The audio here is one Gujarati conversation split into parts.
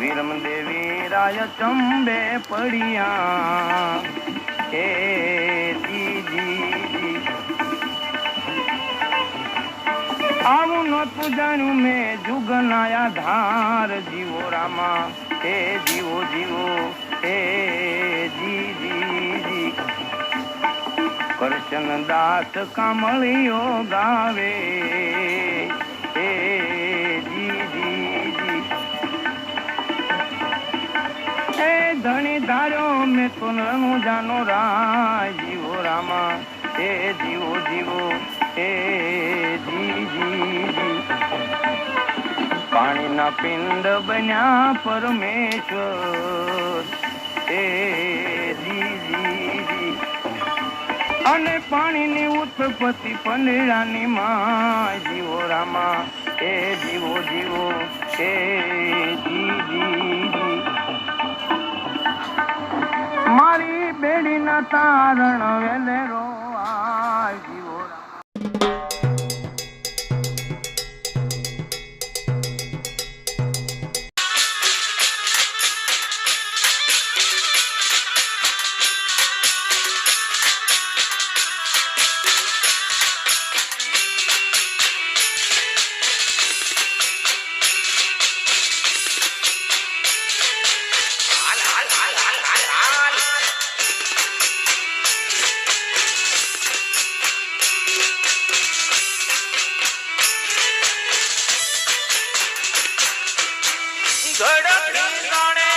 વીરમ દેવી રાય ચંબે પડિયા એ જી જી જી આવું નતું જાણ્યું મેં જુગનાયા ધાર જીવો રામા હે જીવો જીવો હે જી જી જી કરશન દાસ કામળીઓ ગાવે ધણી ધાર્યો, મેં તો નરનું જાનો રાય જીવો રામા. એ જીવો જીવો એ પાણીના પિંડ બન્યા પરમેશ્વર. એ અને પાણીની ઉત્પત્તિ પંદરાની માં. જીવો રામા એ જીવો જીવો એ જી. તારણ વેલેરો આ જીવો ગડપી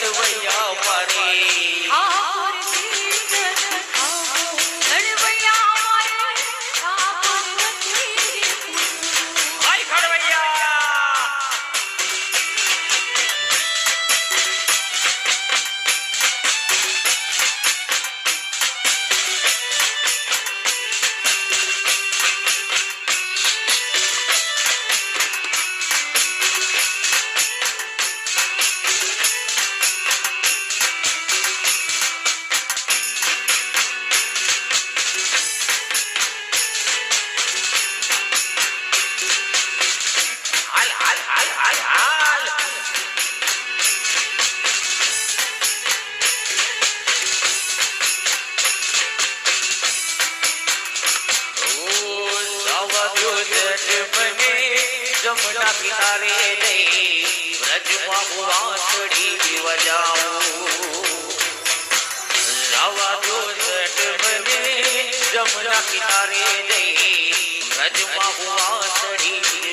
the way y'all. કિનારે જઈ વ્રજમાં વાંસળી વજાવું લાવા જો જટ બને જમના કિનારે નહીં વ્રજમાં વાંસળી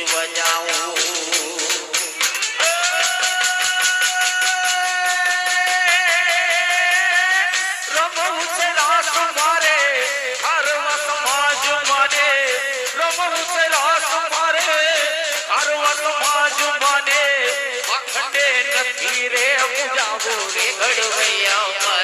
હરવા જુમાને માને અખંડે નથી રે પૂજાવો રે ઘડવૈયા